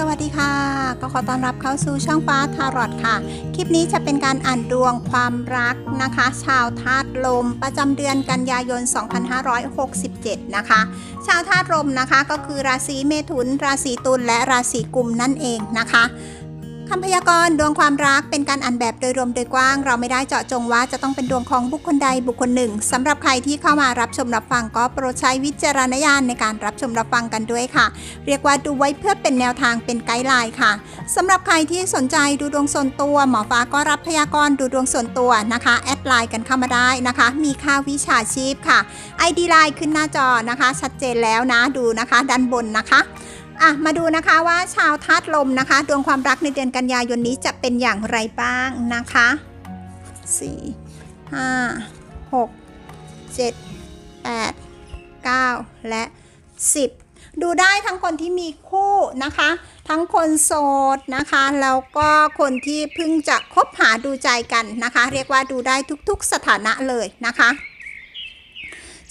สวัสดีค่ะ ก็ขอต้อนรับเข้าสู่ช่องฟ้าทารอตค่ะ คลิปนี้จะเป็นการอ่านดวงความรักนะคะ ชาวธาตุลมประจำเดือนกันยายน 2567 นะคะ ชาวธาตุลมนะคะก็คือราศีเมถุน ราศีตุลและราศีกุมนั่นเองนะคะ คำพยากรณ์ดวงความรักเป็นการอ่านแบบโดยรวมโดยกว้าง เราไม่ได้เจาะจงว่าจะต้องเป็นดวงของบุคคลใดบุคคลหนึ่งสำหรับใครที่เข้ามารับชมรับฟังก็โปรดใช้วิจารณญาณในการรับชมรับฟังกันด้วยค่ะ เรียกว่าดูไว้เพื่อเป็นแนวทางเป็นไกด์ไลน์ค่ะสำหรับใครที่สนใจดูดวงส่วนตัวหมอฟ้าก็รับพยากรณ์ดูดวงส่วนตัวนะคะแอดไลน์กันเข้ามาได้นะคะ มีค่าวิชาชีพค่ะ ID ไลน์ขึ้นหน้าจอนะคะ ชัดเจนแล้วนะดูนะคะ ด้านบนนะคะ อะมาดูนะคะว่าชาวธาตุลมนะคะ ดวงความรักในเดือนกันยายนนี้จะเป็นอย่างไรบ้างนะคะ4 5 6 7 8 9และ10ดูได้ทั้งคนที่มีคู่นะคะ ทั้งคนโสดนะคะแล้วก็คนที่เพิ่งจะคบหาดูใจกันนะคะ เรียกว่าดูได้ทุกๆสถานะเลยนะคะ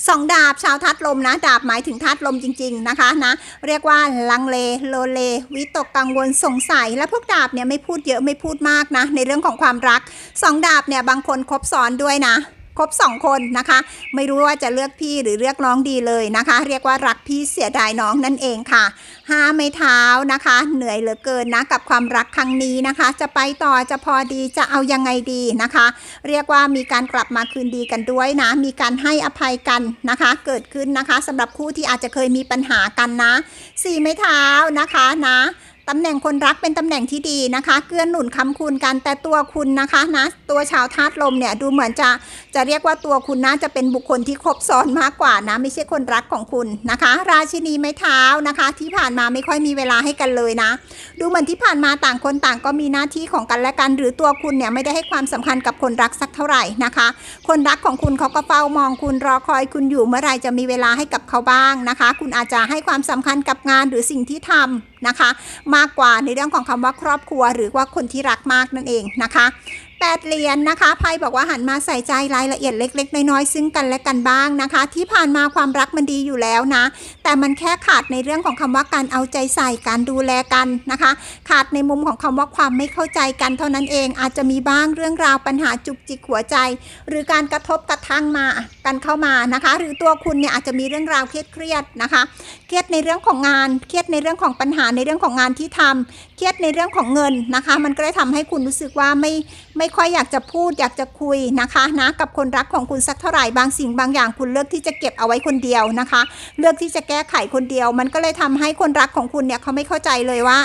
สองดาบชาวทัดลมนะ ดาบหมายถึงทัดลมจริง ๆนะคะนะ เรียกว่าลังเลโลเล วิตกกังวลสงสัย และพวกดาบเนี่ยไม่พูดเยอะไม่พูดมากนะ ในเรื่องของความรักสองดาบเนี่ยบางคนคบซ้อนด้วยนะ ครบ 2 คนนะคะ ไม่รู้ว่าจะเลือกพี่หรือเลือกน้องดีเลยนะคะ เรียกว่ารักพี่เสียดายน้องนั่นเองค่ะห้าไม่เท้านะคะ เหนื่อยเหลือเกินนะกับความรักครั้งนี้นะคะ จะไปต่อจะพอดีจะเอายังไงดีนะคะ เรียกว่ามีการกลับมาคืนดีกันด้วยนะ มีการให้อภัยกันนะคะ เกิดขึ้นนะคะสำหรับคู่ที่อาจจะเคยมีปัญหากันนะสี่ไม้เท้านะคะนะ ตำแหน่งคนรักเป็นตำแหน่งที่ดีนะคะ เกื้อหนุนคำคุณกันแต่ตัวคุณนะคะนะตัวชาวธาตุลมเนี่ยดูเหมือนจะจะเรียกว่าตัวคุณน่าจะเป็นบุคคลที่ครบซ้อนมากกว่านะ ไม่ใช่คนรักของคุณนะคะ ราชินีไม้เท้านะคะ ที่ผ่านมาไม่ค่อยมีเวลาให้กันเลยนะ ดูเหมือนที่ผ่านมาต่างคนต่างก็มีหน้าที่ของกันและกัน หรือตัวคุณเนี่ยไม่ได้ให้ความสำคัญกับคนรักสักเท่าไหร่นะคะ คนรักของคุณเขาก็เฝ้ามองคุณรอคอยคุณอยู่เมื่อไหรจะมีเวลาให้กับเขาบ้างนะคะ คุณอาจจะให้ความสำคัญกับงานหรือสิ่งที่ทำนะคะ มากกว่าในเรื่องของคำว่าครอบครัว หรือว่าคนที่รักมากนั่นเองนะคะ แปดเหรียญนนะคะไพ่บอกว่าหันมาใส่ใจรายละเอียดเล็ก ๆ น้อยๆซึ่งกันและกันบ้างนะคะ ที่ผ่านมาความรักมันดีอยู่แล้วนะ แต่มันแค่ขาดในเรื่องของคำว่าการเอาใจใส่การดูแลกันนะคะ ขาดในมุมของคำว่าความไม่เข้าใจกันเท่านั้นเอง อาจจะมีบ้างเรื่องราวปัญหาจุกจิกหัวใจ หรือการกระทบกระทั่งมากันเข้ามานะคะ หรือตัวคุณเนี่ยอาจจะมีเรื่องราวเครียดๆนะคะ เครียดในเรื่องของงาน เครียดในเรื่องของปัญหาในเรื่องของงานที่ทำเครียดในเรื่องของเงินนะคะ มันก็ได้ทำให้คุณรู้สึกว่าไม่ไม่ไม่ค่อยอยากจะพูดอยากจะคุยนะคะนะกับคนรักของคุณสักเท่าไหร่บางสิ่งบางอย่างคุณเลือกที่จะเก็บเอาไว้คนเดียวนะคะ เลือกที่จะแก้ไขคนเดียว มันก็เลยทำให้คนรักของคุณเนี่ยเขาไม่เข้าใจเลยว่า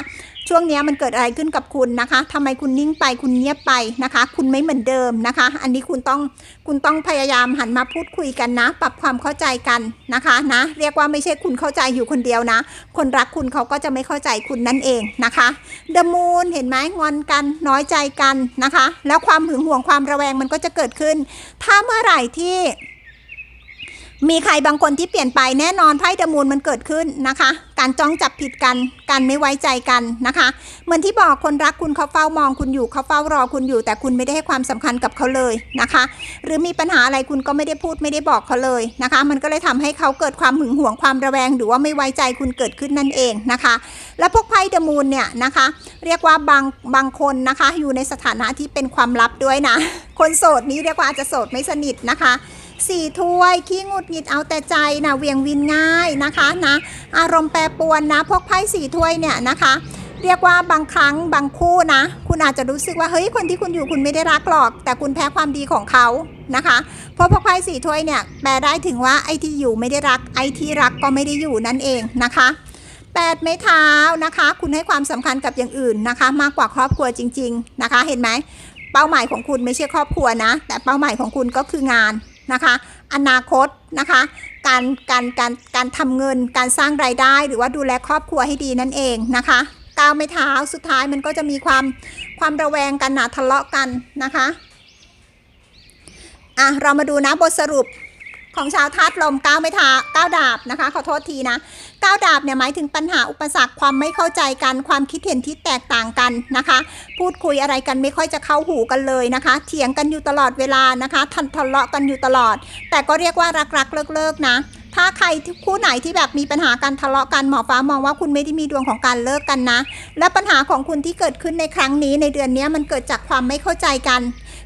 ช่วงนี้มันเกิดอะไรขึ้นกับคุณนะคะทำไมคุณนิ่งไปคุณเงียบไปนะคะ คุณไม่เหมือนเดิมนะคะ อันนี้คุณต้องคุณต้องพยายามหันมาพูดคุยกันนะ ปรับความเข้าใจกันนะคะนะ เรียกว่าไม่ใช่คุณเข้าใจอยู่คนเดียวนะ คนรักคุณเขาก็จะไม่เข้าใจคุณนั่นเองนะคะเดมูนเห็นไหมงอนกันน้อยใจกันนะคะ แล้วความหึงหวงความระแวงมันก็จะเกิดขึ้น ถ้าเมื่อไหร่ที่ มีใครบางคนที่เปลี่ยนไปแน่นอนไพ่เดมูลมันเกิดขึ้นนะคะ การจ้องจับผิดกัน การไม่ไว้ใจกันนะคะ เหมือนที่บอกคนรักคุณเขาเฝ้ามองคุณอยู่เขาเฝ้ารอคุณอยู่ แต่คุณไม่ได้ให้ความสำคัญกับเขาเลยนะคะ หรือมีปัญหาอะไรคุณก็ไม่ได้พูดไม่ได้บอกเขาเลยนะคะ มันก็เลยทำให้เขาเกิดความหึงหวงความระแวง หรือว่าไม่ไว้ใจคุณเกิดขึ้นนั่นเองนะคะ และพวกไพ่เดมูลเนี่ยนะคะ เรียกว่าบางบางคนนะคะ อยู่ในสถานะที่เป็นความลับด้วยนะ คนโสดนี้เรียกว่าอาจจะโสดไม่สนิทนะคะ สี่ถ้วย ขี้งุดหงิดเอาแต่ใจนะเวียงวินง่ายนะคะนะอารมณ์แปรปรวนนะ พวกไพ่สี่ถ้วยเนี่ยนะคะ เรียกว่าบางครั้งบางคู่นะ คุณอาจจะรู้สึกว่าเฮ้ยคนที่คุณอยู่คุณไม่ได้รักหรอก แต่คุณแพ้ความดีของเขานะคะเพราะพวกไพ่สี่ถ้วยเนี่ยแปลได้ถึงว่าไอ้ที่อยู่ไม่ได้รักไอ้ที่รักก็ไม่ได้อยู่นั่นเองนะคะแปดไม้เท้านะคะ คุณให้ความสำคัญกับอย่างอื่นนะคะ มากกว่าครอบครัวจริง ๆนะคะ เห็นไหมเป้าหมายของคุณไม่ใช่ครอบครัวนะ แต่เป้าหมายของคุณก็คืองาน นะคะ อนาคตนะคะ การการการการทำเงินการสร้างรายได้หรือว่าดูแลครอบครัวให้ดีนั่นเองนะคะก้าวไม่เท้าสุดท้ายมันก็จะมีความความระแวงกันหนาทะเลาะกันนะคะอะเรามาดูนะบทสรุป ของชาวธาตุลมก้าวไม่ท้าก้าวดาบนะคะ ขอโทษทีนะก้าวดาบเนี่ยหมายถึงปัญหาอุปสรรคความไม่เข้าใจกัน ความคิดเห็นที่แตกต่างกันนะคะ พูดคุยอะไรกันไม่ค่อยจะเข้าหูกันเลยนะคะ เถียงกันอยู่ตลอดเวลานะคะทันทะเลาะกันอยู่ตลอด แต่ก็เรียกว่ารักๆเลิกๆนะถ้าใครคู่ไหนที่แบบมีปัญหาการทะเลาะกันหมอฟ้ามองว่าคุณไม่ได้มีดวงของการเลิกกันนะ และปัญหาของคุณที่เกิดขึ้นในครั้งนี้ในเดือนนี้มันเกิดจากความไม่เข้าใจกัน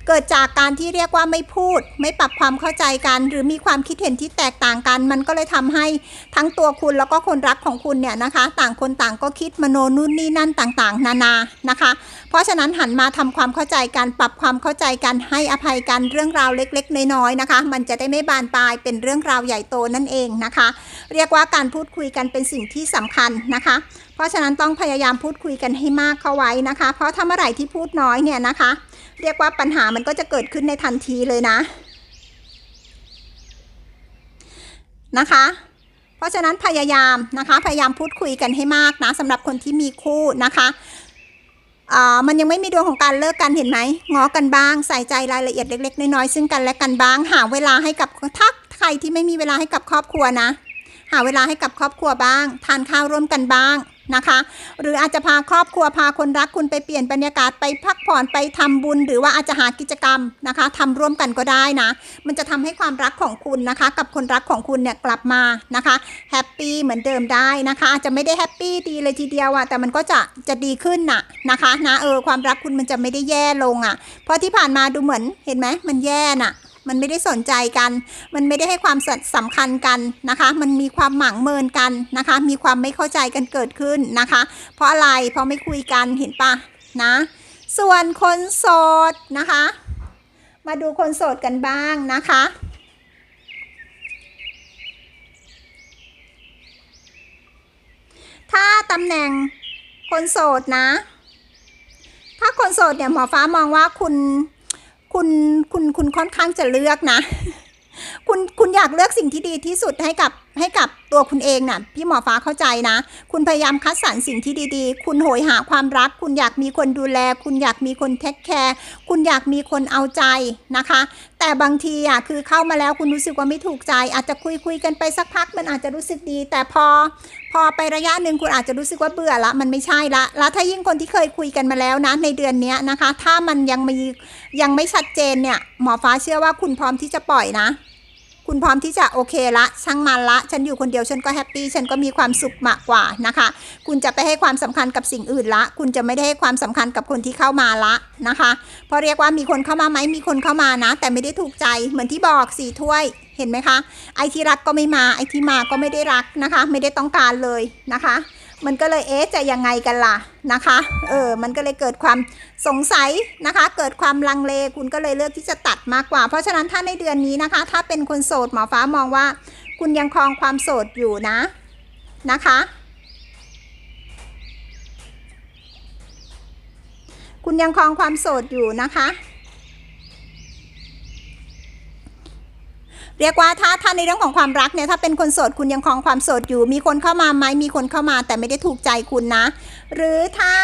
เกิดจากการที่เรียกว่าไม่พูด ไม่ปรับความเข้าใจกัน หรือมีความคิดเห็นที่แตกต่างกัน มันก็เลยทำให้ทั้งตัวคุณแล้วก็คนรักของคุณเนี่ยนะคะ ต่างคนต่างก็คิดมโนนู่นนี่นั่นต่างๆ นานานะคะ เพราะฉะนั้นหันมาทำความเข้าใจกันปรับความเข้าใจกันให้อภัยกันเรื่องราวเล็ก ๆ น้อยๆนะคะ มันจะได้ไม่บานปลายเป็นเรื่องราวใหญ่โตนั่นเองนะคะ เรียกว่าการพูดคุยกันเป็นสิ่งที่สำคัญนะคะ เพราะฉะนั้นต้องพยายามพูดคุยกันให้มากเข้าไว้นะคะ เพราะถ้าเมื่อไหร่ที่พูดน้อยเนี่ยนะคะ เรียกว่าปัญหามันก็จะเกิดขึ้นในทันทีเลยนะนะคะ เพราะฉะนั้นพยายามนะคะพยายามพูดคุยกันให้มากนะสำหรับคนที่มีคู่นะคะมันยังไม่มีดวงของการเลิกกันเห็นไหมง้อกันบ้าง ใส่ใจรายละเอียดเล็ก ๆ น้อยๆซึ่งกันและกันบ้าง หาเวลาให้กับถ้าใครที่ไม่มีเวลาให้กับครอบครัวนะ หาเวลาให้กับครอบครัวบ้าง ทานข้าวร่วมกันบ้าง นะคะ หรืออาจจะพาครอบครัวพาคนรักคุณไปเปลี่ยนบรรยากาศไปพักผ่อนไปทำบุญ หรือว่าอาจจะหากิจกรรมนะคะทำร่วมกันก็ได้นะ มันจะทำให้ความรักของคุณนะคะ กับคนรักของคุณเนี่ยกลับมานะคะแฮปปี้เหมือนเดิมได้นะคะอาจจะไม่ได้แฮปปี้ดีเลยทีเดียวอะแต่มันก็จะจะดีขึ้นน่ะนะคะนะเออความรักคุณมันจะไม่ได้แย่ลงอะเพราะที่ผ่านมาดูเหมือนเห็นไหมมันแย่น่ะ มันไม่ได้สนใจกัน มันไม่ได้ให้ความสำคัญกันนะคะ มันมีความหมั่งเมินกันนะคะ มีความไม่เข้าใจกันเกิดขึ้นนะคะ เพราะอะไรเพราะไม่คุยกันเห็นปะนะ ส่วนคนโสดนะคะ มาดูคนโสดกันบ้างนะคะถ้าตำแหน่งคนโสดนะ ถ้าคนโสดเนี่ยหมอฟ้ามองว่าคุณ คุณคุณคุณค่อนข้างจะเลือกนะ คุณคุณอยากเลือกสิ่งที่ดีที่สุดให้กับ ให้กับตัวคุณเองน่ะพี่หมอฟ้าเข้าใจนะ คุณพยายามคัดสรรสิ่งที่ดีๆ คุณโหยหาความรัก คุณอยากมีคนดูแล คุณอยากมีคนเทคแคร์คุณอยากมีคนเอาใจนะคะ แต่บางทีอะคือเข้ามาแล้วคุณรู้สึกว่าไม่ถูกใจ อาจจะคุยคุยกันไปสักพักมันอาจจะรู้สึกดี แต่พอ พอไประยะหนึ่งคุณอาจจะรู้สึกว่าเบื่อละมันไม่ใช่ละแล้วถ้ายิ่งคนที่เคยคุยกันมาแล้วนะในเดือนนี้นะคะ ถ้ามันยังมียังไม่ชัดเจนเนี่ยหมอฟ้าเชื่อว่าคุณพร้อมที่จะปล่อยนะ คุณพร้อมที่จะโอเคละช่างมันละ ฉันอยู่คนเดียวฉันก็แฮปปี้ฉันก็มีความสุขมากกว่านะคะ คุณจะไปให้ความสำคัญกับสิ่งอื่นละ คุณจะไม่ได้ให้ความสำคัญกับคนที่เข้ามาละนะคะพราะเรียกว่ามีคนเข้ามาไหมมีคนเข้ามานะ แต่ไม่ได้ถูกใจเหมือนที่บอกสี่ถ้วยเห็นไหมคะไอที่รักก็ไม่มาไอที่มาก็ไม่ได้รักนะคะ ไม่ได้ต้องการเลยนะคะ มันก็เลยเอ๊ะจะยังไงกันล่ะนะคะ เออ มันก็เลยเกิดความสงสัยนะคะ เกิดความลังเลคุณก็เลยเลือกที่จะตัดมากกว่า เพราะฉะนั้นถ้าในเดือนนี้นะคะ ถ้าเป็นคนโสดหมอฟ้ามองว่า คุณยังครองความโสดอยู่นะนะคะ คุณยังครองความโสดอยู่นะคะ เรียกว่าถ้าถ้าในเรื่องของความรักเนี่ยถ้าเป็นคนโสดคุณยังครองความโสดอยู่ มีคนเข้ามาไหมมีคนเข้ามาแต่ไม่ได้ถูกใจคุณนะ หรือถ้า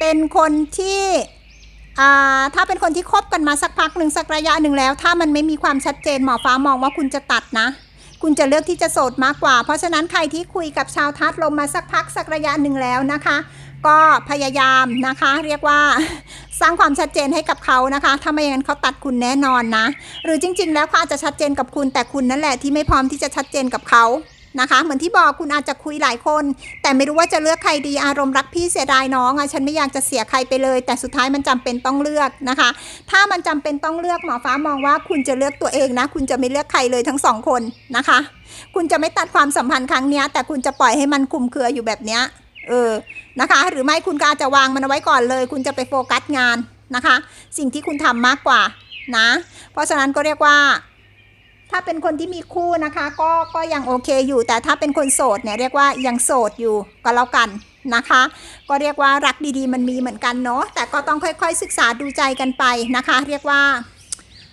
เป็นคนที่อ่าถ้าเป็นคนที่คบกันมาสักพักหนึ่งสักระยะหนึ่งแล้ว ถ้ามันไม่มีความชัดเจนหมอฟ้ามองว่าคุณจะตัดนะ คุณจะเลือกที่จะโสดมากกว่า เพราะฉะนั้นใครที่คุยกับชาวทัศลมมาสักพักสักระยะหนึ่งแล้วนะคะ ก็พยายามนะคะ เรียกว่าสร้างความชัดเจนให้กับเขานะคะ ถ้าไม่อย่างนั้นเขาตัดคุณแน่นอนนะ หรือจริง ๆ แล้วเขาอาจจะชัดเจนกับคุณแต่คุณนั่นแหละที่ไม่พร้อมที่จะชัดเจนกับเขานะคะ เหมือนที่บอกคุณอาจจะคุยหลายคน แต่ไม่รู้ว่าจะเลือกใครดีอารมณ์รักพี่เสียดายน้องอะฉันไม่อยากจะเสียใครไปเลย แต่สุดท้ายมันจำเป็นต้องเลือกนะคะ ถ้ามันจำเป็นต้องเลือกหมอฟ้ามองว่าคุณจะเลือกตัวเองนะ คุณจะไม่เลือกใครเลยทั้งสองคนนะคะ คุณจะไม่ตัดความสัมพันธ์ครั้งนี้แต่คุณจะปล่อยให้มันคุมเครืออยู่แบบเนี้ย เออนะคะ หรือไม่คุณก็อาจจะวางมันเอาไว้ก่อนเลย คุณจะไปโฟกัสงานนะคะ สิ่งที่คุณทำมากกว่านะ เพราะฉะนั้นก็เรียกว่า ถ้าเป็นคนที่มีคู่นะคะ ก็ก็ยังโอเคอยู่ แต่ถ้าเป็นคนโสดเนี่ยเรียกว่ายังโสดอยู่ก็แล้วกันนะคะ ก็เรียกว่ารักดีๆ มันมีเหมือนกันเนาะแต่ก็ต้องค่อยๆศึกษาดูใจกันไปนะคะ เรียกว่า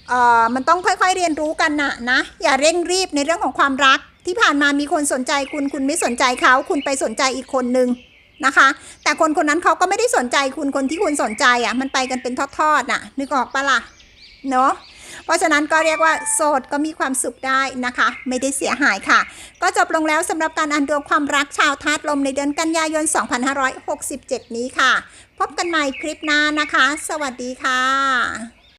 เออมันต้องค่อยๆเรียนรู้กันนะนะ อย่าเร่งรีบในเรื่องของความรัก ที่ผ่านมามีคนสนใจคุณคุณไม่สนใจเขาคุณไปสนใจอีกคนนึงนะคะ แต่คนคนนั้นเขาก็ไม่ได้สนใจคุณคนที่คุณสนใจอะ มันไปกันเป็นทอดๆน่ะ นึกออกปะล่ะเนาะเพราะฉะนั้นก็เรียกว่าโสดก็มีความสุขได้นะคะ ไม่ได้เสียหายค่ะ ก็จบลงแล้วสำหรับการอ่านดวงความรักชาวธาตุลมในเดือนกันยายน 2567 นี้ค่ะ พบกันใหม่คลิปหน้านะคะ สวัสดีค่ะ